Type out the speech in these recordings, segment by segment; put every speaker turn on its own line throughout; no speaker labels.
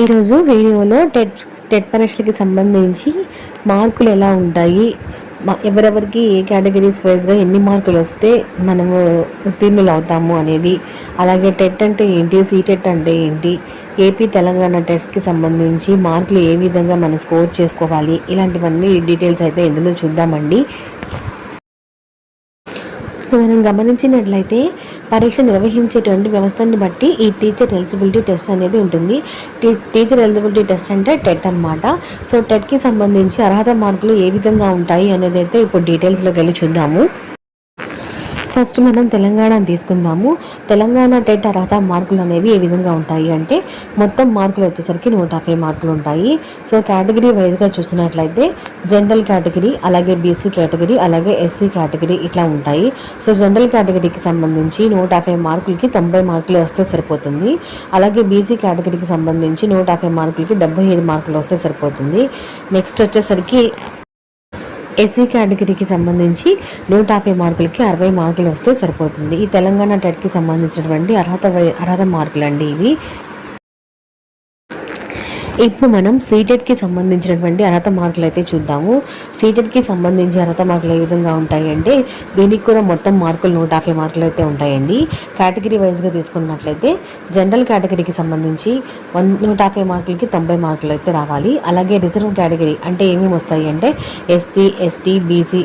ఈరోజు వీడియోలో TET TET పరీక్షలకి సంబంధించి మార్కులు ఎలా ఉంటాయి? ఎవరెవరికి ఏ కేటగిరీస్ వైజ్గా ఎన్ని మార్కులు వస్తే మనము ఉత్తీర్ణులు అవుతాము అనేది అలాగే టెట్ అంటే ఏంటి సీటెట్ అంటే ఏంటి ఏపీ తెలంగాణ టెట్స్కి సంబంధించి మార్కులు ఏ విధంగా మనం స్కోర్ చేసుకోవాలి ఇలాంటివన్నీ డీటెయిల్స్ అయితే ఇందులో చూద్దామండి. సో మనం గమనించినట్లయితే పరీక్ష నిర్వహించేటువంటి వ్యవస్థని బట్టి ఈ టీచర్ ఎలిజిబిలిటీ టెస్ట్ అనేది ఉంటుంది. టీ టీచర్ ఎలిజిబిలిటీ టెస్ట్ అంటే టెట్ అన్నమాట. సో టెట్కి సంబంధించి అర్హత మార్కులు ఏ విధంగా ఉంటాయి అనేది అయితే ఇప్పుడు డీటెయిల్స్లోకి వెళ్ళి చూద్దాము. ఫస్ట్ మనం తెలంగాణ తీసుకుందాము. తెలంగాణ టెట్ అర్హత మార్కులు అనేవి ఏ విధంగా ఉంటాయి అంటే మొత్తం మార్కులు వచ్చేసరికి నూట యాభై మార్కులు ఉంటాయి. సో కేటగిరీ వైజ్గా చూసినట్లయితే జనరల్ కేటగిరీ అలాగే బీసీ కేటగిరీ అలాగే ఎస్సీ కేటగిరీ ఇట్లా ఉంటాయి. సో జనరల్ కేటగిరీకి సంబంధించి నూట యాభై మార్కులకి తొంభై మార్కులు వస్తే సరిపోతుంది. అలాగే బీసీ కేటగిరీకి సంబంధించి నూట యాభై మార్కులకి డెబ్బై ఐదు మార్కులు వస్తే సరిపోతుంది. నెక్స్ట్ వచ్చేసరికి ఎస్సీ కేటగిరీకి సంబంధించి నూట యాభై మార్కులకి అరవై మార్కులు వస్తే సరిపోతుంది. ఈ తెలంగాణ టెట్కి సంబంధించినటువంటి అర్హత అర్హత మార్కులు అండి ఇవి. ఇప్పుడు మనం సీటెట్కి సంబంధించినటువంటి అర్హత మార్కులు అయితే చూద్దాము. సీటెట్కి సంబంధించి అర్హత మార్కులు ఏ విధంగా ఉంటాయి అంటే దీనికి కూడా మొత్తం మార్కులు నూట యాభై మార్కులు అయితే ఉంటాయండి. కేటగిరీ వైజ్గా తీసుకున్నట్లయితే జనరల్ కేటగిరీకి సంబంధించి వన్ నూట యాభై మార్కులకి తొంభై మార్కులు అయితే రావాలి. అలాగే రిజర్వ్ కేటగిరీ అంటే ఏమేమి వస్తాయి అంటే ఎస్సీ ఎస్టీ బీసీ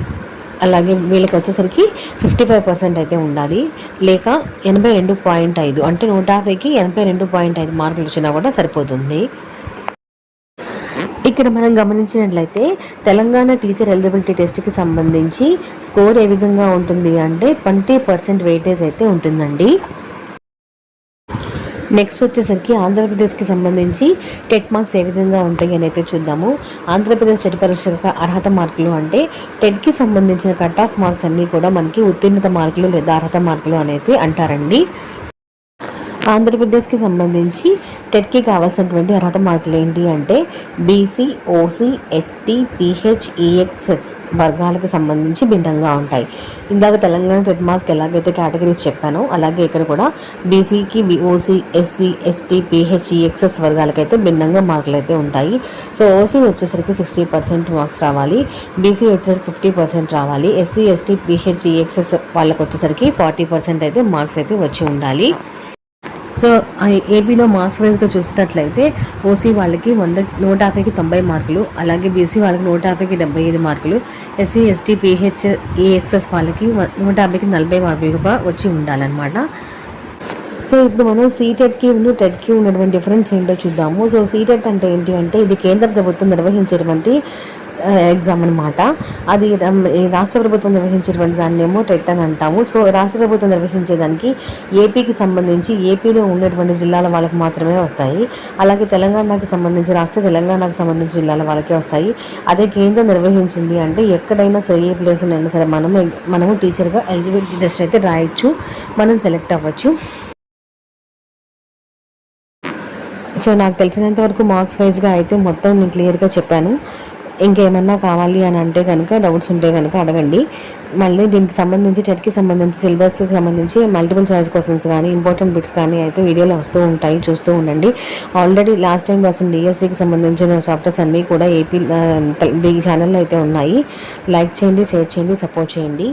అలాగే వీళ్ళకి వచ్చేసరికి ఫిఫ్టీ ఫైవ్ పర్సెంట్ అయితే ఉండాలి. లేక ఎనభై రెండు పాయింట్ ఐదు అంటే నూట యాభైకి ఎనభై రెండు పాయింట్ ఐదు మార్కులు వచ్చినా కూడా సరిపోతుంది. ఇక్కడ మనం గమనించినట్లయితే తెలంగాణ టీచర్ ఎలిజిబిలిటీ టెస్ట్కి సంబంధించి స్కోర్ ఏ విధంగా ఉంటుంది అంటే ట్వంటీ పర్సెంట్ వెయిటేజ్ అయితే ఉంటుందండి. నెక్స్ట్ వచ్చేసరికి ఆంధ్రప్రదేశ్కి సంబంధించి టెట్ మార్క్స్ ఏ విధంగా ఉంటాయి అని అయితే చూద్దాము. ఆంధ్రప్రదేశ్ టెట్ పరీక్షలకు అర్హత మార్కులు అంటే టెట్కి సంబంధించిన కట్ ఆఫ్ మార్క్స్ అన్నీ కూడా మనకి ఉత్తీర్ణత మార్కులు లేదా అర్హత మార్కులు అనేది అంటారండి. ఆంధ్రప్రదేశ్కి సంబంధించి టెట్కి కావాల్సినటువంటి అర్హత మార్కులు ఏంటి అంటే BC OC ST PH EXS వర్గాలకు సంబంధించి భిన్నంగా ఉంటాయి. ఇందాక తెలంగాణ టెట్ మార్క్స్కి ఎలాగైతే కేటగిరీస్ చెప్పానో అలాగే ఇక్కడ కూడా బీసీకి OC SC ST PH EXS వర్గాలకైతే భిన్నంగా మార్కులు అయితే ఉంటాయి. సో ఓసీ వచ్చేసరికి సిక్స్టీ పర్సెంట్ మార్క్స్ రావాలి బీసీ వచ్చేసరికి ఫిఫ్టీ పర్సెంట్ రావాలి ఎస్సీ ఎస్టీ పీహెచ్ ఈఎక్స్ఎస్ వాళ్ళకి వచ్చేసరికి ఫార్టీ పర్సెంట్ అయితే మార్క్స్ అయితే వచ్చి ఉండాలి. సో ఏపీలో మార్క్స్ వైజ్గా చూసినట్లయితే ఓసీ వాళ్ళకి వంద నూట యాభైకి తొంభై మార్కులు అలాగే బీసీ వాళ్ళకి నూట యాభైకి డెబ్బై ఐదు మార్కులు ఎస్సీ ఎస్టీ పిహెచ్ ఏఎక్స్ఎస్ వాళ్ళకి నూట యాభైకి నలభై మార్కులుగా వచ్చి ఉండాలన్నమాట. సో ఇప్పుడు మనం సీటెట్కి ఉన్న టెట్కి ఉన్నటువంటి డిఫరెన్స్ ఏంటో చూద్దాము. సో సీటెట్ అంటే ఏంటి అంటే ఇది కేంద్ర ప్రభుత్వం నిర్వహించేటువంటి ఎగ్జామ్ అనమాట అది రాష్ట్ర ప్రభుత్వం నిర్వహించేటువంటి దాన్ని ఏమో టెట్ అని అంటాము. సో రాష్ట్ర ప్రభుత్వం నిర్వహించేదానికి ఏపీకి సంబంధించి ఏపీలో ఉన్నటువంటి జిల్లాల వాళ్ళకి మాత్రమే వస్తాయి. అలాగే తెలంగాణకి సంబంధించి రాష్ట్ర తెలంగాణకు సంబంధించి జిల్లాల వాళ్ళకే వస్తాయి. అదే కేంద్రం నిర్వహించింది అంటే ఎక్కడైనా సరే ఏ ప్లేస్లో అయినా సరే మనము మనము టీచర్గా ఎలిజిబిలిటీ టెస్ట్ అయితే రాయొచ్చు. మనం సెలెక్ట్ అవ్వచ్చు. సో నాకు తెలిసినంత వరకు మార్క్స్ వైజ్గా అయితే మొత్తం నేను క్లియర్గా చెప్పాను. ఇంకేమన్నా కావాలి అని అంటే కనుక డౌట్స్ ఉంటే కనుక అడగండి. మళ్ళీ దీనికి సంబంధించి టెట్కి సంబంధించి సిలబస్కి సంబంధించి మల్టిపుల్ చాయిస్ క్వశ్చన్స్ కానీ ఇంపార్టెంట్ బిట్స్ కానీ అయితే వీడియోలో వస్తూ ఉంటాయి. చూస్తూ ఉండండి. ఆల్రెడీ లాస్ట్ టైం రాసిన డిఎస్సికి సంబంధించిన చాప్టర్స్ అన్నీ కూడా ఏపీ ఈ ఛానల్లో అయితే ఉన్నాయి. లైక్ చేయండి షేర్ చేయండి సపోర్ట్ చేయండి.